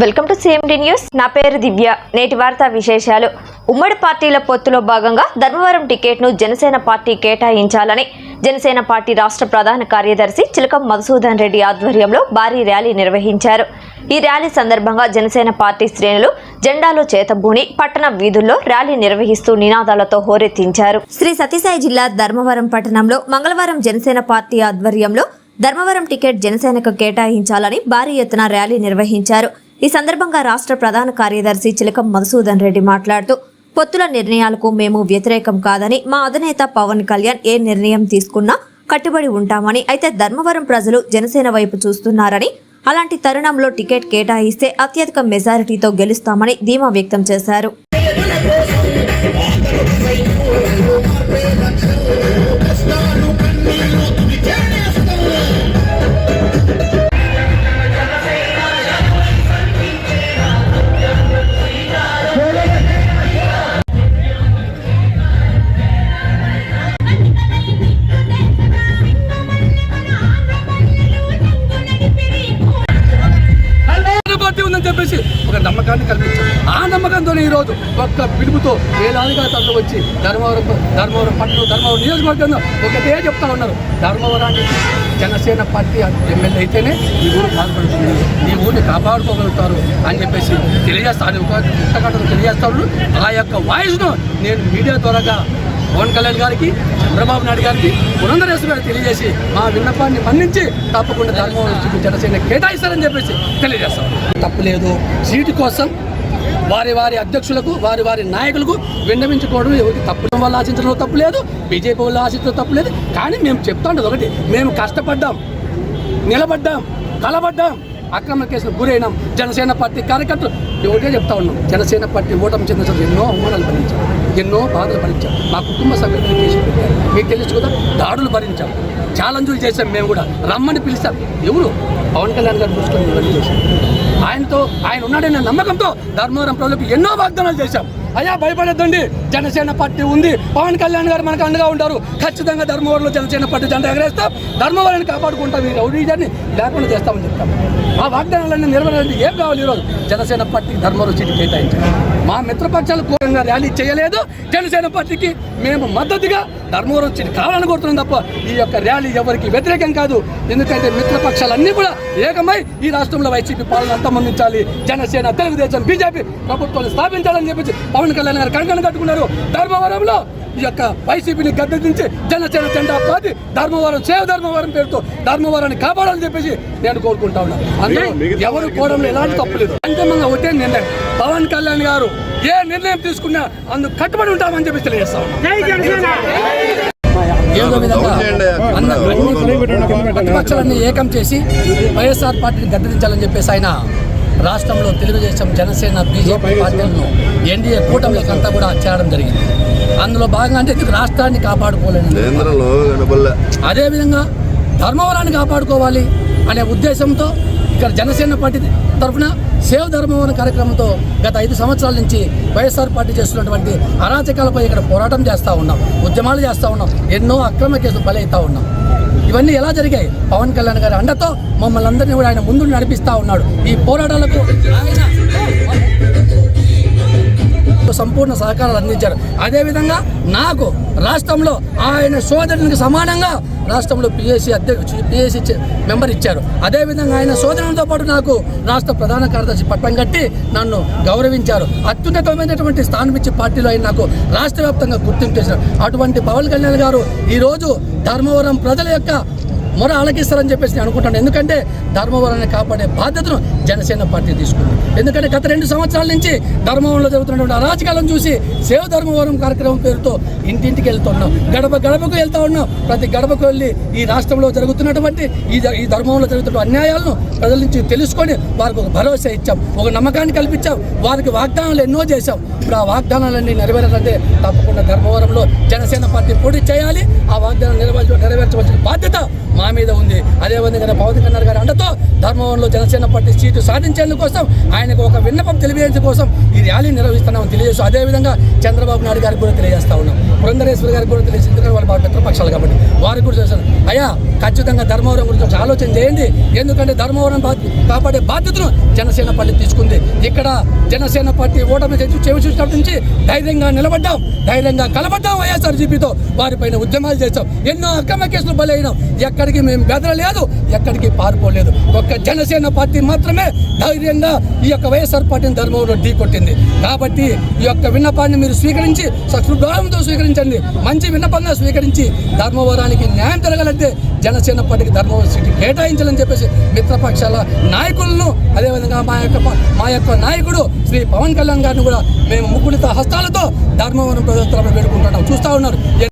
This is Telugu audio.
Welcome to CMD news నా పేరు దివ్య. నేటి వార్తా విశేషాలు. ఉమ్మడి పార్టీల పొత్తులో భాగంగా ధర్మవరం టికెట్ను జనసేన పార్టీ కేటాయించాలని జనసేన పార్టీ రాష్ట్ర ప్రధాన కార్యదర్శి చిలకం మధుసూదన్ రెడ్డి ఆధ్వర్యంలో భారీ ర్యాలీ నిర్వహించారు. ఈ ర్యాలీ సందర్భంగా జనసేన పార్టీ శ్రేణులు జెండాలో చేతబూని పట్టణ వీధుల్లో ర్యాలీ నిర్వహిస్తూ నినాదాలతో హోరెత్తించారు. శ్రీ సతీసాయి జిల్లా ధర్మవరం పట్టణంలో మంగళవారం జనసేన పార్టీ ఆధ్వర్యంలో ధర్మవరం టికెట్ జనసేనకు కేటాయించాలని భారీ ఎత్తున ర్యాలీ నిర్వహించారు. ఈ సందర్భంగా రాష్ట్ర ప్రధాన కార్యదర్శి చిలకం మధుసూదన్ రెడ్డి మాట్లాడుతూ పొత్తుల నిర్ణయాలకు మేము వ్యతిరేకం కాదని మా అధినేత పవన్ కళ్యాణ్ ఏ నిర్ణయం తీసుకున్నా కట్టుబడి ఉంటామని అయితే ధర్మవరం ప్రజలు జనసేన వైపు చూస్తున్నారని అలాంటి తరుణంలో టికెట్ కేటాయిస్తే అత్యధిక మెజారిటీతో గెలుస్తామని ధీమా వ్యక్తం చేశారు. అని చెప్పేసి ఒక నమ్మకాన్ని కల్పించారు. ఆ నమ్మకంతోనే ఈరోజు ఒక్క పిలుపుతో వేలాదిగా తరలి వచ్చి ధర్మవరం ధర్మవరం పట్టణం ధర్మవరం నియోజకవర్గంలో ఒకటే చెప్తా ఉన్నారు. ధర్మవరానికి జనసేన పార్టీ ఎమ్మెల్యే అయితేనే ఈ ఊరు బాధపడుతుంది. ఈ ఊరిని కాపాడుకోగలుగుతారు అని చెప్పేసి తెలియజేస్తారు ఒక పుట్టగట్టలు తెలియజేస్తారు ఆ యొక్క వాయిస్ను నేను మీడియా ద్వారాగా పవన్ కళ్యాణ్ గారికి చంద్రబాబు నాయుడు గారికి పురంధరేశ్వర గారికి తెలియజేసి మా విన్నపాన్ని మన్నించి తప్పకుండా ధర్మవరం సీటు జనసేన కేటాయిస్తారని చెప్పేసి తెలియజేస్తాం. తప్పులేదు సీటు కోసం వారి వారి అధ్యక్షులకు వారి వారి నాయకులకు విన్నవించుకోవడం ఎవరికి తప్పు వల్ల ఆశించడంలో తప్పు లేదు. బీజేపీ వల్ల ఆశించడం తప్పు లేదు. కానీ మేము చెప్తా ఉండదు ఒకటి. మేము కష్టపడ్డాం నిలబడ్డాం కలబడ్డాం. అక్రమ కేసులు గురైనాం. జనసేన పార్టీ కార్యకర్తలు. ఒకటే చెప్తా ఉన్నాం. జనసేన పార్టీ ఓటమి చెందిన చోట ఎన్నో అవమానాలు భరించాం. ఎన్నో బాధలు భరించాం. మా కుటుంబ సభ్యులు కేసులు పెట్టారు. మీకు తెలుసు కదా దాడులు భరించాం. ఛాలెంజులు చేసాం మేము కూడా. రమ్మని పిలిచాం. ఎవరు? పవన్ కళ్యాణ్ గారు చూసుకొని ఇవన్నీ చేశాం. ఆయనతో ఆయన ఉన్నాడనే నమ్మకంతో ధర్మవరం ప్రజలకు ఎన్నో వాగ్దానాలు చేశాం. అయ్యా భయపడద్దండి. జనసేన పార్టీ ఉంది. పవన్ కళ్యాణ్ గారు మనకు అండగా ఉంటారు. ఖచ్చితంగా ధర్మవరంలో జనసేన పార్టీ జెండా ఎగరేస్తాం. ధర్మవరాన్ని కాపాడుకుంటాం. ఈ రౌడీజాన్ని లేకుండా చేస్తామని చెప్తాం. ఆ వాగ్దానాలన్నీ నెరవేరండి ఏం కావాలి ఈరోజు? జనసేన పార్టీ ధర్మవరం సీటు కేటాయించారు మా మిత్రపక్షాలు కోరంగా ర్యాలీ చేయలేదు. జనసేన పార్టీకి మేము మద్దతుగా ధర్మవరం సీటు కావాలని కోరుతున్నాం తప్ప ఈ యొక్క ర్యాలీ ఎవరికి వ్యతిరేకం కాదు. ఎందుకంటే మిత్రపక్షాలన్నీ కూడా ఏకమై ఈ రాష్ట్రంలో వైసీపీ పాలన అంతమందించాలి. జనసేన తెలుగుదేశం బీజేపీ ప్రభుత్వాన్ని స్థాపించాలని చెప్పేసి పవన్ కళ్యాణ్ గారు కంకణ కట్టుకున్నారు. ధర్మవరంలో ఈ యొక్క వైసీపీని గద్దెదించి జనసేన జెండా పాతి ధర్మవరం సేవ ధర్మవరం పేరుతో ధర్మవరాన్ని కాపాడాలని చెప్పేసి నేను కోరుకుంటా ఉన్నాను అందులో ఎవరు కోవడంలో ఎలాంటి తప్పులేదు అంతిమంగా ఒకటే నిర్ణయం. పవన్ కళ్యాణ్ గారు ఏ నిర్ణయం తీసుకున్నా అందుకు కట్టుబడి ఉంటామని చెప్పి తెలియజేస్తా ఉన్నాం. ఏదో విధంగా అన్ని ప్రతిపక్షాలన్నీ ఏకం చేసి వైఎస్ఆర్ పార్టీని గద్దెదించాలని చెప్పేసి ఆయన రాష్ట్రంలో తెలుగుదేశం జనసేన బీజేపీ పార్టీలను ఎన్డీఏ కూటమిలకు అంతా కూడా చేరడం జరిగింది. అందులో భాగంగా అంటే ఎందుకు రాష్ట్రాన్ని కాపాడుకోలేని? అదేవిధంగా ధర్మవరాన్ని కాపాడుకోవాలి అనే ఉద్దేశంతో ఇక్కడ జనసేన పార్టీ తరఫున సేవ్ ధర్మవరం కార్యక్రమంతో గత ఐదు సంవత్సరాల నుంచి వైఎస్ఆర్ పార్టీ చేస్తున్నటువంటి అరాచకాలపై ఇక్కడ పోరాటం చేస్తూ ఉన్నాం ఉద్యమాలు చేస్తూ ఉన్నాం ఎన్నో అక్రమ కేసులు బలవుతూ ఉన్నాం. ఇవన్నీ ఎలా జరిగాయి? పవన్ కళ్యాణ్ గారి అండతో మమ్మల్ని అందరినీ కూడా ఆయన ముందు నడిపిస్తూ ఉన్నాడు. ఈ పోరాటాలకు ఆయన సంపూర్ణ సహకారాలు అందించారు. అదేవిధంగా నాకు రాష్ట్రంలో ఆయన సోదరునికి సమానంగా రాష్ట్రంలో పిఎస్సీ అధ్యక్ష పిఎస్సీ మెంబర్ ఇచ్చారు. అదేవిధంగా ఆయన సోదరులతో పాటు నాకు రాష్ట్ర ప్రధాన కార్యదర్శి పట్టం కట్టి నన్ను గౌరవించారు. అత్యున్నతమైనటువంటి స్థానం ఇచ్చి పార్టీలో ఆయన నాకు రాష్ట్ర వ్యాప్తంగా గుర్తింపు చేశారు. అటువంటి పవన్ కళ్యాణ్ గారు ఈరోజు ధర్మవరం ప్రజల యొక్క మొర ఆలకిస్తారని చెప్పేసి నేను అనుకుంటాను. ఎందుకంటే ధర్మవరాన్ని కాపాడే బాధ్యతను జనసేన పార్టీ తీసుకుంది. ఎందుకంటే గత రెండు సంవత్సరాల నుంచి ధర్మవరంలో జరుగుతున్నటువంటి అరాచకాలను చూసి సేవ ధర్మవరం కార్యక్రమం పేరుతో ఇంటింటికి వెళ్తున్నాం గడప గడపకు వెళ్తా ఉన్నాం. ప్రతి గడపకు వెళ్ళి ఈ రాష్ట్రంలో జరుగుతున్నటువంటి ఈ ఈ ధర్మంలో జరుగుతున్న అన్యాయాలను ప్రజల నుంచి తెలుసుకొని వారికి ఒక భరోసా ఇచ్చాం. ఒక నమ్మకాన్ని కల్పించాం. వారికి వాగ్దానాలు ఎన్నో చేశాం. ఇప్పుడు ఆ వాగ్దానాలన్నీ నెరవేరాలంటే తప్పకుండా ధర్మవరంలో జనసేన పార్టీ పోటీ చేయాలి. ఆ వాగ్దానం నెరవేర్చ నెరవేర్చవలసిన బాధ్యత మా మీద ఉంది. అదేవిధంగా పవన్ కళ్యాణ్ గారి అండతో ధర్మవరంలో జనసేన పార్టీ సీటు సాధించేందుకోసం ఆయనకు ఒక విన్నపం తెలియజేయడం కోసం ఈ ర్యాలీ నిర్వహిస్తున్నామని తెలియజేస్తూ అదేవిధంగా చంద్రబాబు నాయుడు గారికి కూడా తెలియజేస్తా ఉన్నాం. పురంధరేశ్వరి గారికి కూడా తెలియజేసి ఎందుకంటే వాళ్ళ మిత్రపక్షాలు కాబట్టి వారికి కూడా చేశారు అయ్యా ఖచ్చితంగా ధర్మవరం గురించి ఒక ఆలోచన చేయండి. ఎందుకంటే ధర్మవరం కాపాడే బాధ్యతను జనసేన పార్టీ తీసుకుంది. ఇక్కడ జనసేన పార్టీ ఓటమి చెవి చెవి చూసినప్పటి నుంచి ధైర్యంగా నిలబడ్డాం. ధైర్యంగా కలబడ్డాం వైఎస్ఆర్జీపీతో వారిపైన ఉద్యమాలు చేస్తాం ఎన్నో అక్రమ కేసులు బలైనాం. ఎక్కడికి మేము బెదరలేదు ఎక్కడికి పారిపోలేదు. ఒక్క జనసేన పార్టీ మాత్రమే ధైర్యంగా ఈ యొక్క వైఎస్ఆర్ పార్టీని ధర్మంలో ఢీకొట్టింది కాబట్టి ఈ యొక్క విన్నపాన్ని మీరు స్వీకరించి సహృదయంతో స్వీకరించండి. మంచి విన్నపంగా స్వీకరించి ధర్మవరానికి న్యాయం జరగాలంటే జనసేన పార్టీకి ధర్మవరం సీటు కేటాయించాలని చెప్పేసి మిత్రపక్షాల నాయకులను అదేవిధంగా మా యొక్క మా యొక్క నాయకుడు శ్రీ పవన్ కళ్యాణ్ గారిని కూడా మేము ముగ్గురిత హస్తాలతో ధర్మవరం ప్రజల తరపున వేడుకుంటున్నాం. చూస్తూ ఉన్నారు.